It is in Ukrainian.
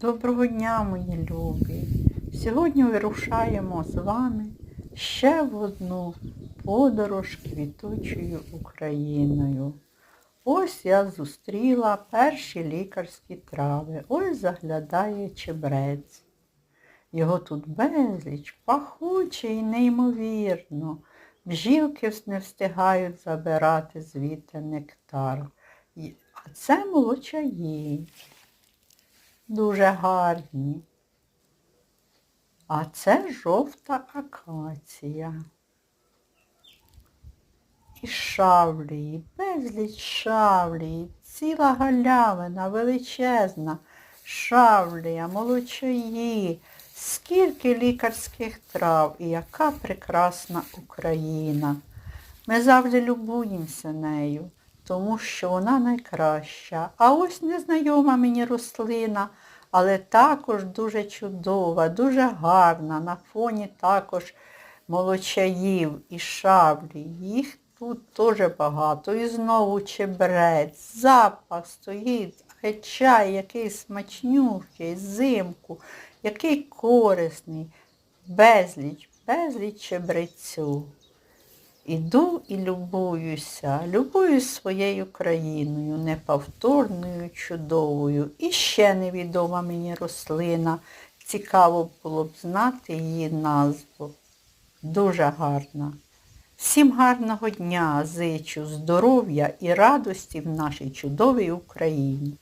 Доброго дня, мої любі! Сьогодні вирушаємо з вами ще в одну подорож квітучою Україною. Ось я зустріла перші лікарські трави. Ось заглядає чебрець. Його тут безліч, пахучий і неймовірно. Бжілки не встигають забирати звідти нектар. А це молочаї дуже гарні. А це жовта акація. І шавлії, безліч шавлії, ціла галявина величезна, шавлія, молочаї, скільки лікарських трав і яка прекрасна Україна. Ми завжди любуємося нею, тому що вона найкраща. А ось незнайома мені рослина, але також дуже чудова, дуже гарна. На фоні також молочаїв і шаблі. Їх тут теж багато. І знову чебрець, запах стоїть, а чай який смачнющий, зимку, який корисний, безліч, безліч чебрецю. Іду і любуюся, любуюсь своєю країною, неповторною, чудовою. І ще невідома мені рослина. Цікаво було б знати її назву. Дуже гарна. Всім гарного дня, зичу, здоров'я і радості в нашій чудовій Україні.